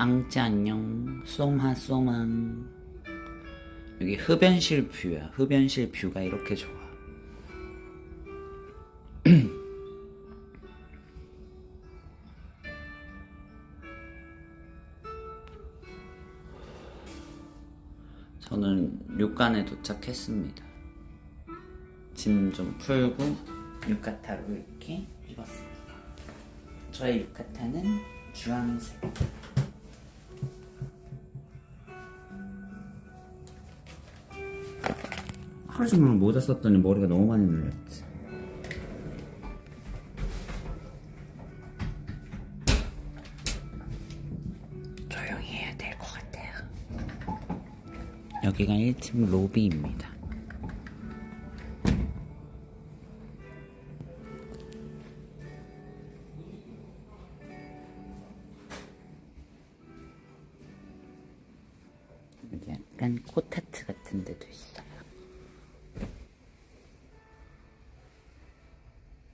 앙찌 안녕 쏘마 쏘망 여기 흡연실 뷰야. 흡연실 뷰가 이렇게 좋아. 저는 료칸에 도착했습니다. 짐 좀 풀고 유카타로 이렇게 입었습니다. 저의 유카타는 주황색 하루 종일 모자 썼더니 머리가 너무 많이 눌렸지. 조용히 해야 될 것 같아요. 여기가 1층 로비입니다. 약간 코타트 같은 데도 있어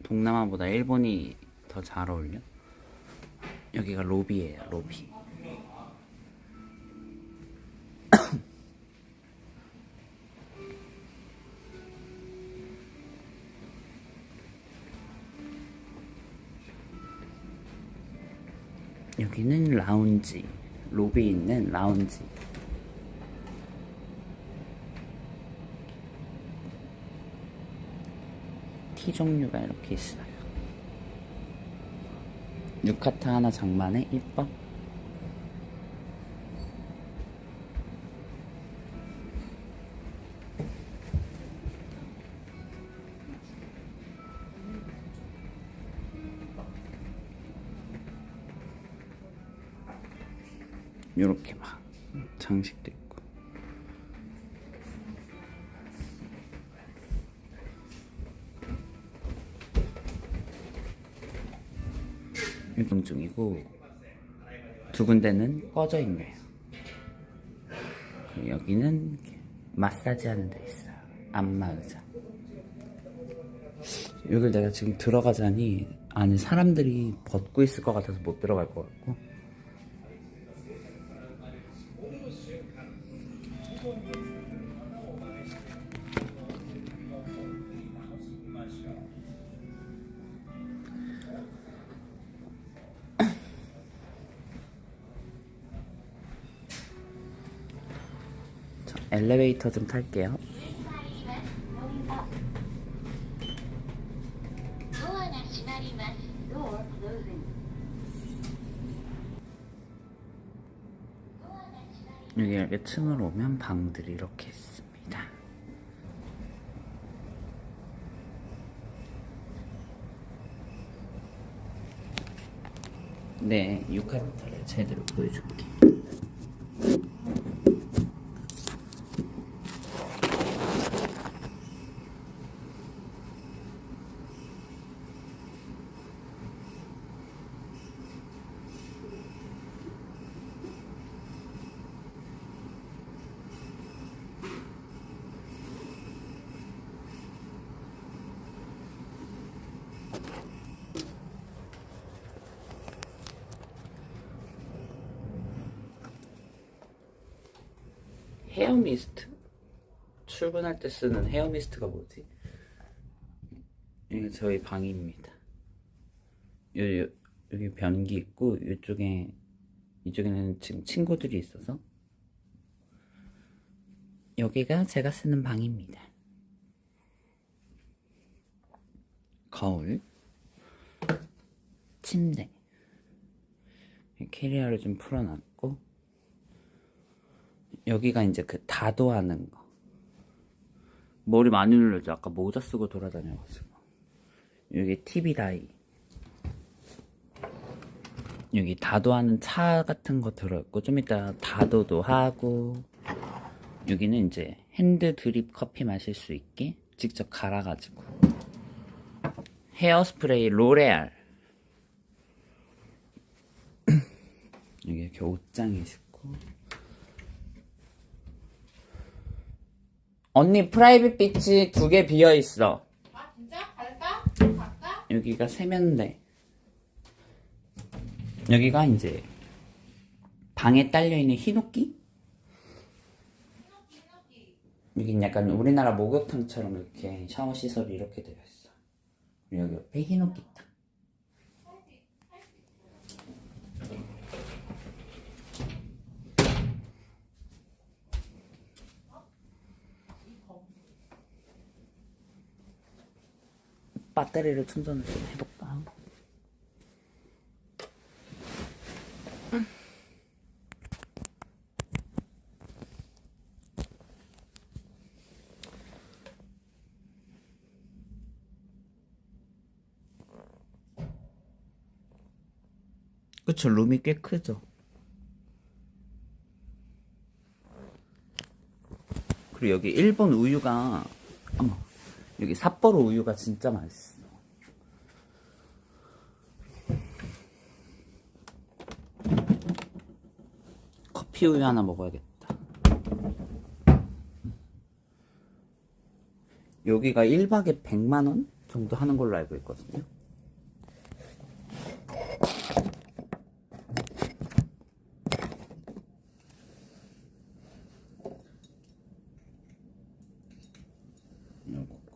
동남아보다 일본이 더 잘 어울려? 여기가 로비예요, 로비. 여기는 라운지. 로비에 있는 라운지. 티 종류가 이렇게 있어요. 유카타 하나 장만해? 이뻐? 요렇게 막 장식도 이동 중이고 두 군데는 꺼져 있네요. 여기는 마사지 하는 데 있어요. 안마 의자. 여길 내가 지금 들어가자니 안에 사람들이 벗고 있을 것 같아서 못 들어갈 것 같고 엘리베이터 좀 탈게요. 여기 이렇게 층으로 오면 방들이 이렇게 있습니다. 네, 유카리터를 제대로 보여줄게요. 헤어 미스트? 출근할 때 쓰는 헤어 미스트가 뭐지? 이게 저희 방입니다. 요, 요, 여기 변기 있고 이쪽에 이쪽에는 지금 친구들이 있어서 여기가 제가 쓰는 방입니다. 거울, 침대, 캐리어를 좀 풀어놨고 여기가 이제 그 다도하는 거. 머리 많이 눌러져. 아까 모자 쓰고 돌아다녀가지고. 여기 TV 다이. 여기 다도하는 차 같은 거 들어있고, 좀 이따 다도도 하고, 여기는 이제 핸드 드립 커피 마실 수 있게 직접 갈아가지고. 헤어 스프레이 로레알. 여기 이렇게 옷장이 있고. 언니 프라이빗 비치 두 개 비어 있어. 아 진짜? 갈까? 갈까? 여기가 세면대. 여기가 이제 방에 딸려 있는 히노끼? 히노키 히노키 여긴 약간 우리나라 목욕탕처럼 이렇게 샤워 시설이 이렇게 되어 있어. 여기 옆에 히노끼 딱. 배터리를 충전을 좀 해볼까? 그쵸, 룸이 꽤 크죠. 그리고 여기 일본 우유가, 어머, 여기 삿포로 우유가 진짜 맛있어. 커피 우유 하나 먹어야겠다. 여기가 1박에 100만원 정도 하는 걸로 알고 있거든요.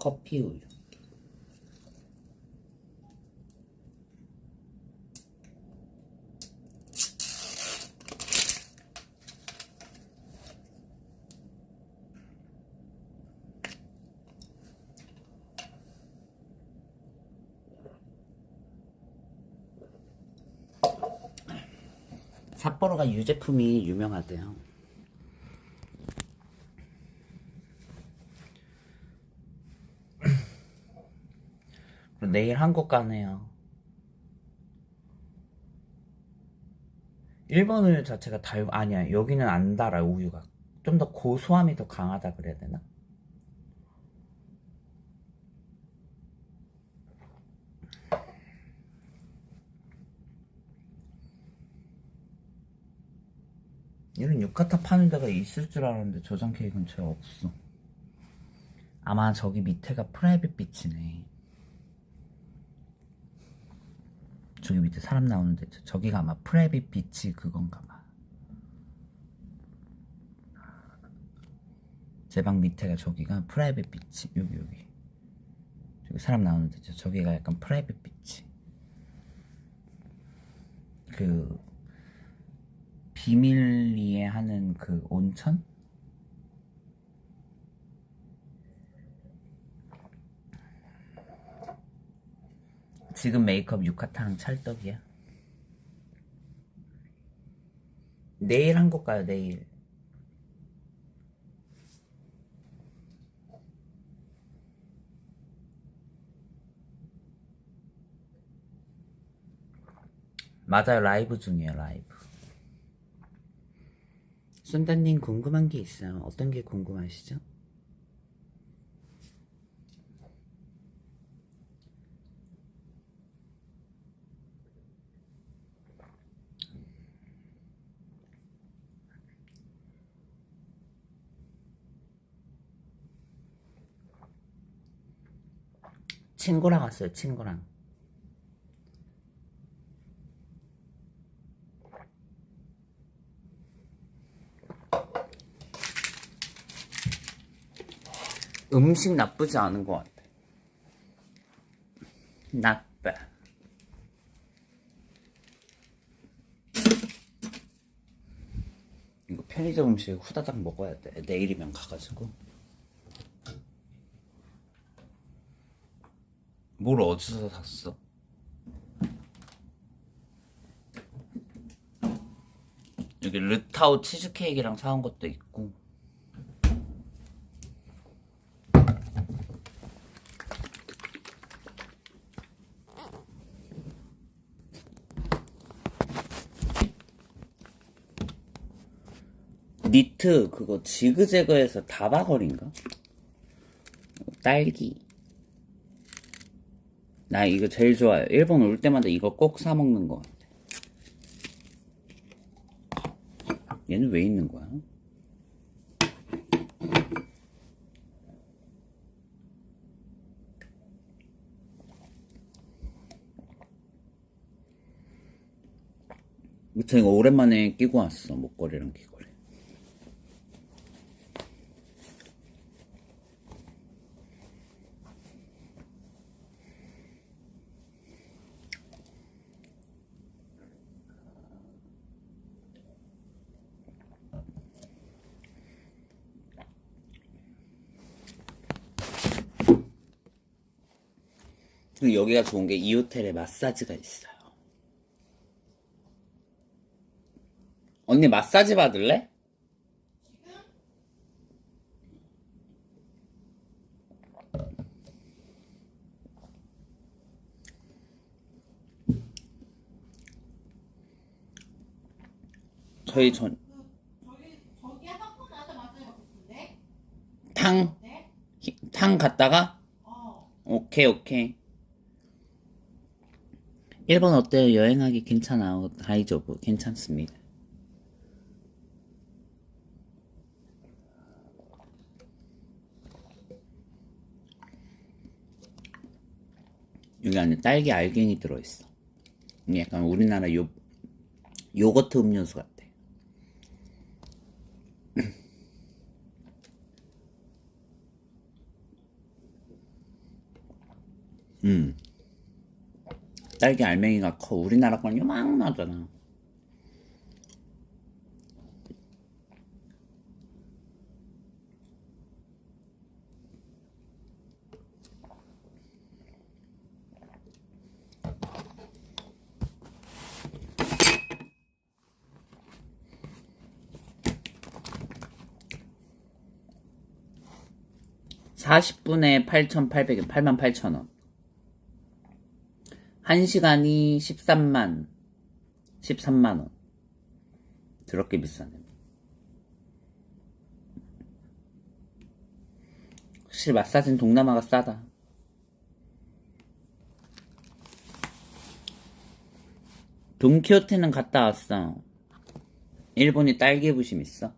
커피 우유. 삿포로가 유제품이 유명하대요. 내일 한국 가네요. 일본 우유 자체가 달 아니야 여기는 안 달아 우유가 좀 더 고소함이 더 강하다 그래야 되나? 이런 유카타 파는 데가 있을 줄 알았는데 저장 K 근처에 없어. 아마 저기 밑에가 프라이빗 비치네. 저기 밑에 사람 나오는데 저- 저기가 아마 프라이빗 비치 그건가 봐. 제 방 밑에가 저기가 프라이빗 비치 여기 여기 저기 사람 나오는데 저- 저기가 약간 프라이빗 비치 그 비밀리에 하는 그 온천? 지금 메이크업 유카타랑 찰떡이야. 내일 한국 가요, 내일. 맞아요, 라이브 중이에요, 라이브. 순다님 궁금한 게 있어요. 어떤 게 궁금하시죠? 친구랑 왔어요, 친구랑. 음식 나쁘지 않은 것 같아. 나빠. 이거 편의점 음식 후다닥 먹어야 돼. 내일이면 가가지고. 뭘 어디서 샀어? 여기 르타오 치즈케이크랑 사온 것도 있고. 니트 그거 지그재그에서 다바걸인가? 딸기 나 이거 제일 좋아요. 일본 올 때마다 이거 꼭 사 먹는 거 같아. 얘는 왜 있는 거야? 저 이거 오랜만에 끼고 왔어. 목걸이랑 귀걸이 여기가 좋은 게 이 호텔에 마사지가 있어요. 언니 마사지 받을래? 저희 전. 탕, 네? 히- 탕 갔다가? 어. 오케이, 오케이. 일본 어때요? 여행하기 괜찮아요. 다이저브. 괜찮습니다. 여기 안에 딸기 알갱이 들어있어. 약간 우리나라 요, 요거트 음료수 같아. 음. 딸기 알맹이가 커. 우리나라 건 요만하잖아. (40분에) (8,800엔) (88,000원) 1시간이 13만 13만원. 더럽게 비싸네 확실히 마사지는 동남아가 싸다. 돈키호테는 갔다 왔어. 일본이 딸기 부심 있어?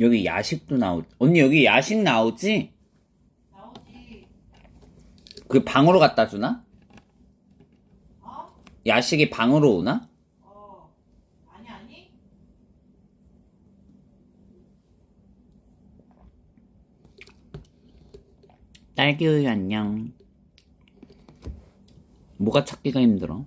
여기 야식도 나오 언니 여기 야식 나오지? 나오지. 그 방으로 갖다 주나? 어? 야식이 방으로 오나? 어. 아니 아니. 딸기우유 안녕. 뭐가 찾기가 힘들어?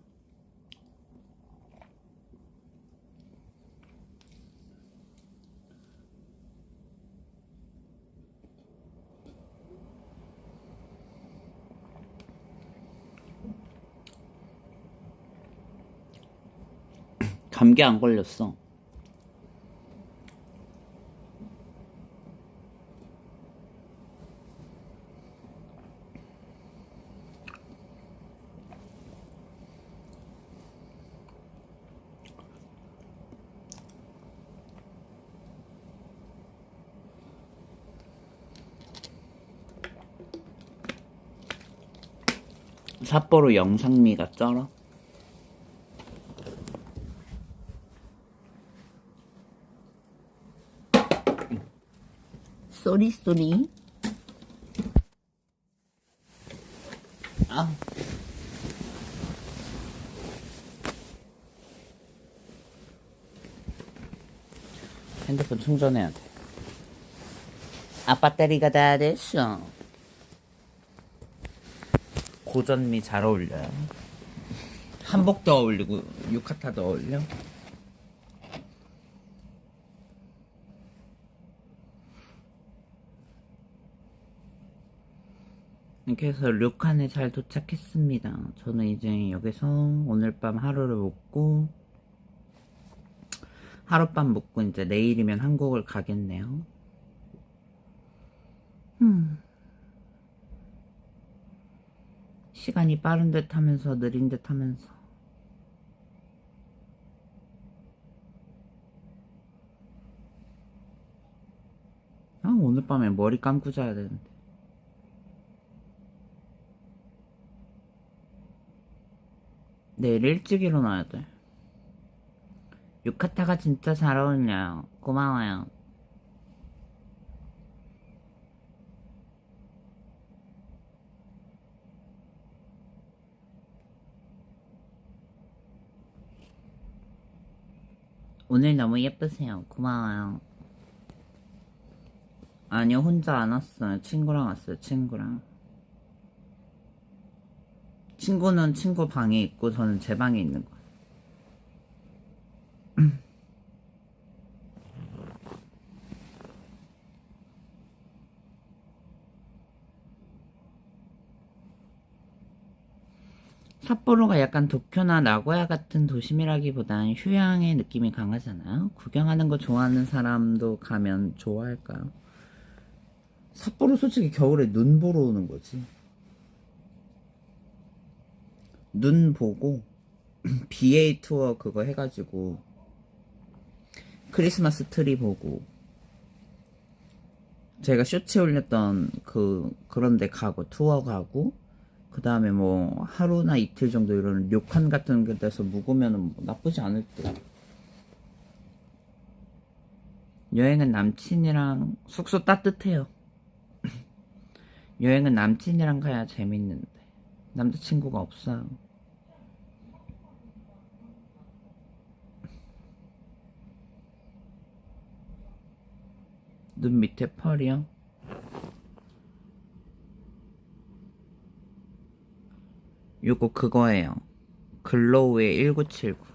감기 안 걸렸어. 삿포로 영상미가 쩔어? 쏘리 쏘리 아 핸드폰 충전해야 돼. 아 배터리가 다 됐어. 고전미 잘 어울려요. 한복도 어울리고 유카타도 어울려. 이렇게 해서 료칸에 잘 도착했습니다. 저는 이제 여기서 오늘 밤 하루를 묵고 하룻밤 묵고 이제 내일이면 한국을 가겠네요. 음. 시간이 빠른 듯 하면서 느린 듯 하면서. 아, 오늘 밤에 머리 감고 자야 되는데. 내일 일찍 일어나야 돼. 유카타가 진짜 잘 어울려요. 고마워요. 오늘 너무 예쁘세요. 고마워요. 아니요, 혼자 안 왔어요. 친구랑 왔어요, 친구랑. 친구는 친구 방에 있고, 저는 제 방에 있는 거예요. 삿포로가 약간 도쿄나 나고야 같은 도심이라기보단 휴양의 느낌이 강하잖아요. 구경하는 거 좋아하는 사람도 가면 좋아할까요? 삿포로 솔직히 겨울에 눈 보러 오는 거지. 눈 보고 BA 투어 그거 해가지고 크리스마스 트리 보고 제가 쇼츠 올렸던 그 그런 데 가고 투어 가고 그 다음에 뭐 하루나 이틀 정도 이런 료칸 같은 데서 묵으면 뭐 나쁘지 않을 듯. 여행은 남친이랑 숙소 따뜻해요. 여행은 남친이랑 가야 재밌는데 남자친구가 없어요 눈 밑에 펄이요? 요거 그거예요. 글로우의 1979.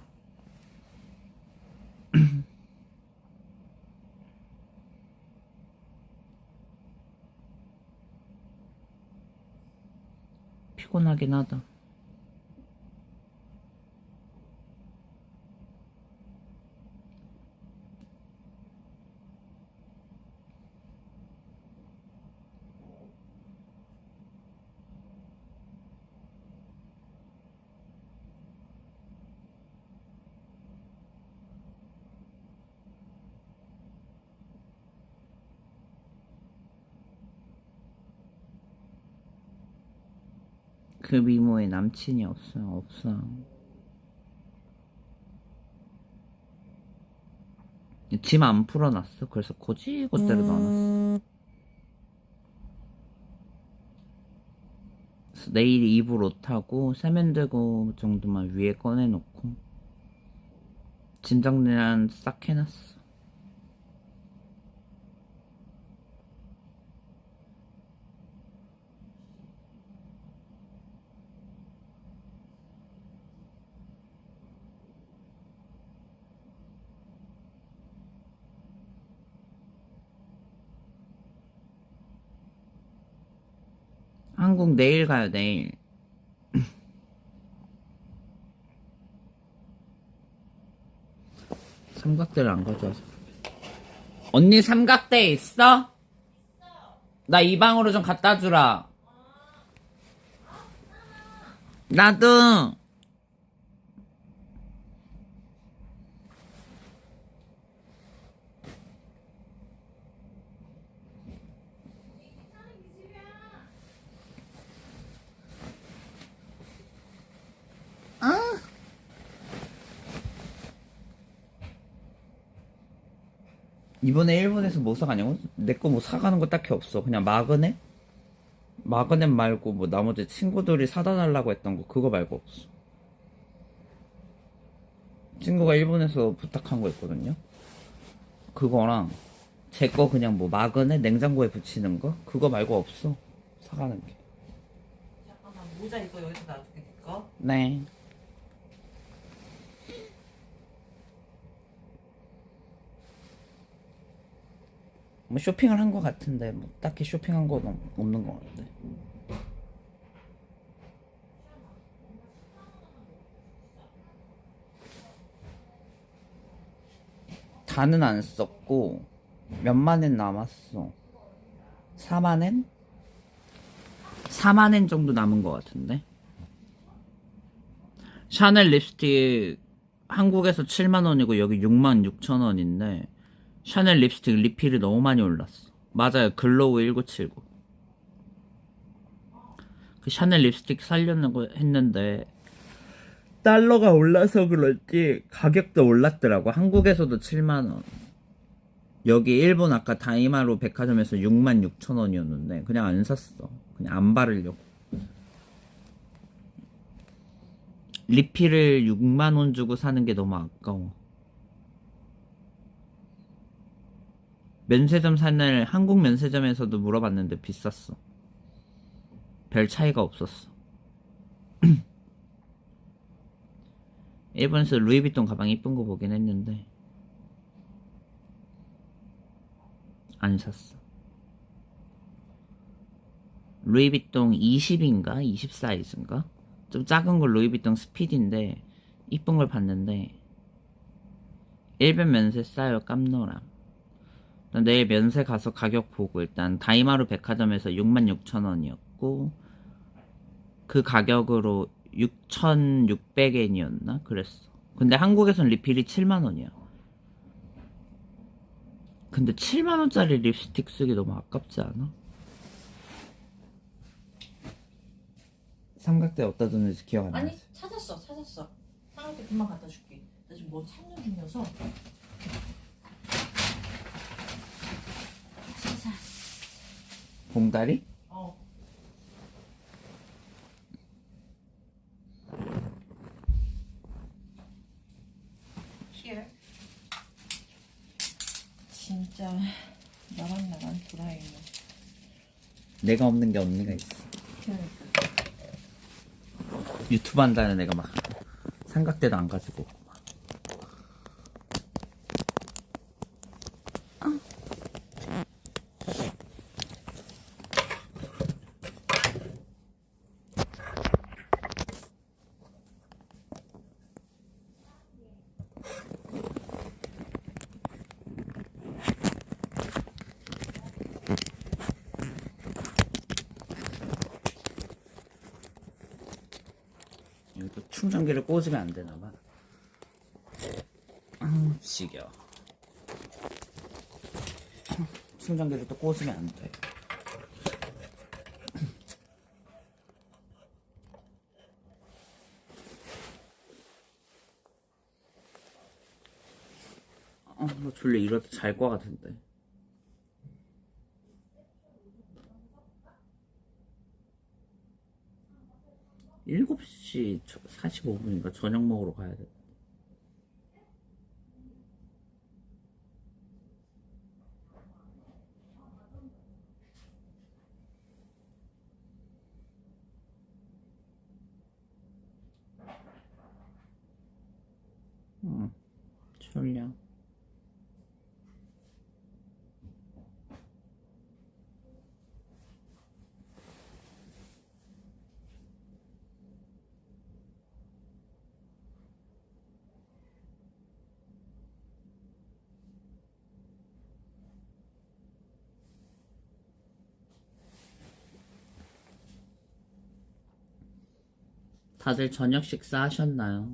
피곤하긴 하다. 그 미모에 남친이 없어요. 없어. 짐안 풀어놨어. 그래서 고지고대로 넣어놨어. 그래서 내일 입을 옷하고 세면대고 정도만 위에 꺼내놓고 짐 정리는 싹 해놨어. 한국 내일 가요, 내일. 삼각대를 안 가져와서. 언니 삼각대 있어? 나 이 방으로 좀 갖다 주라. 나도. 이번에 일본에서 뭐 사가냐고? 내 거 뭐 사가는 거 딱히 없어. 그냥 마그넷? 마그넷 말고 뭐 나머지 친구들이 사다 달라고 했던 거 그거 말고 없어. 친구가 일본에서 부탁한 거 있거든요. 그거랑 제 거 그냥 뭐 마그넷 냉장고에 붙이는 거 그거 말고 없어. 사가는 게. 잠깐만 모자 이거 여기서 놔줄게 거. 네. 뭐 쇼핑을 한 것 같은데 뭐 딱히 쇼핑한 건 없- 없는 것 같아. 다는 안 썼고 몇만 엔 남았어. 4만 엔? 4만 엔 정도 남은 것 같은데. 샤넬 립스틱 한국에서 7만 원이고 여기 6만 6천 원인데 샤넬 립스틱 리필이 너무 많이 올랐어. 맞아요. 글로우 1979. 그 샤넬 립스틱 살려고 했는데 달러가 올라서 그럴지 가격도 올랐더라고. 한국에서도 7만 원. 여기 일본 아까 다이마루 백화점에서 6만 6천 원이었는데 그냥 안 샀어. 그냥 안 바르려고. 리필을 6만 원 주고 사는 게 너무 아까워. 면세점 산날 한국 면세점에서도 물어봤는데 비쌌어. 별 차이가 없었어. 일본에서 루이비통 가방 이쁜 거 보긴 했는데 안 샀어. 루이비통 20인가 20 사이즈인가 좀 작은 걸 루이비통 스피드인데 이쁜 걸 봤는데 일본 면세 싸요 깜놀아. 나 내일 면세 가서 가격 보고 일단 다이마루 백화점에서 66,000원이었고 그 가격으로 6,600엔이었나 그랬어. 근데 한국에선 리필이 7만 원이야. 근데 7만 원짜리 립스틱 쓰기 너무 아깝지 않아? 삼각대 어디다 뒀는지 기억 안 나. 아니 찾았어 찾았어. 상한테 금방 갖다 줄게. 나 지금 뭐 찾는 중이어서. 찾아. 봉다리? 어. Here. 진짜 나만 나만 돌아있네. 내가 없는 게 언니가 있어. 그러니까. 유튜브 한다는 애가 막 삼각대도 안 가지고 오고 막. 여기도 충전기를 꽂으면 안 되나 봐. 아, 지겨. 충전기를 또 꽂으면 안 돼. 아, 뭐 졸려 이러다 잘 거 같은데. 일곱 시 45분인가 저녁 먹으러 가야 돼. 응, 졸려. 다들 저녁 식사 하셨나요?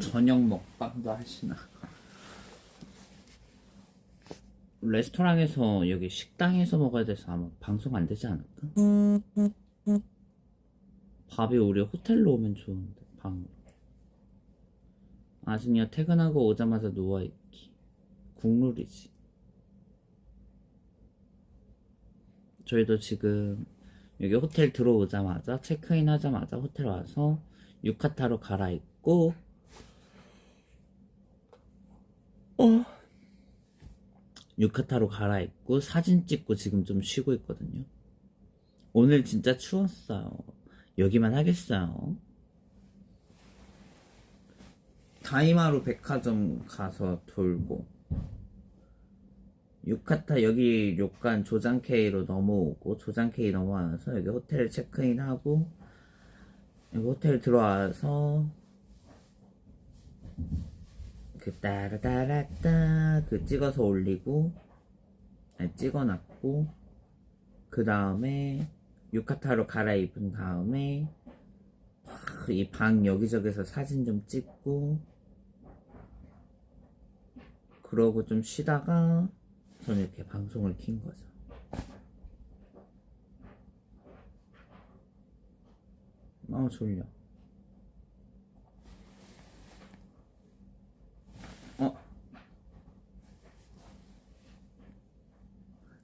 저녁 먹방도 하시나? 레스토랑에서 여기 식당에서 먹어야 돼서 아마 방송 안 되지 않을까? 밥이 우리 호텔로 오면 좋은데 방으로 아직요 퇴근하고 오자마자 누워있기. 국룰이지. 저희도 지금 여기 호텔 들어오자마자 체크인 하자마자 호텔 와서 유카타로 갈아입고 어 유카타로 갈아입고 사진 찍고 지금 좀 쉬고 있거든요. 오늘 진짜 추웠어요. 여기만 하겠어요. 다이마루 백화점 가서 돌고 유카타 여기 료칸 조장케이로 넘어오고 조장케이 넘어와서 여기 호텔 체크인하고 호텔 들어와서 그 따라따라따 그 찍어서 올리고 아니, 찍어놨고 그 다음에 유카타로 갈아입은 다음에 이 방 여기저기서 사진 좀 찍고 그러고 좀 쉬다가 저는 이렇게 방송을 킨 거죠. 아 졸려.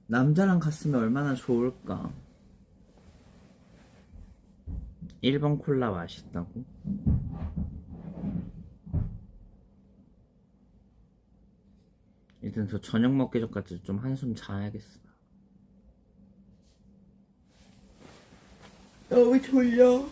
남자랑 갔으면 얼마나 좋을까? 1번 콜라 맛있다고? 일단 저 저녁 먹기 전까지 좀 한숨 자야겠어. 너무 졸려.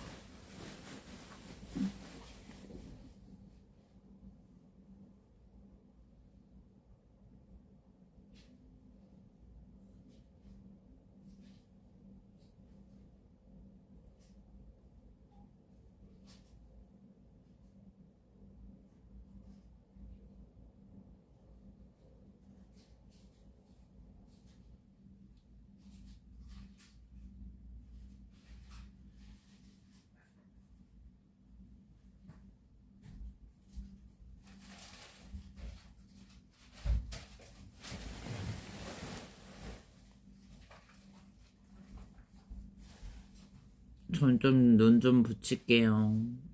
전 좀 눈 좀 붙일게요.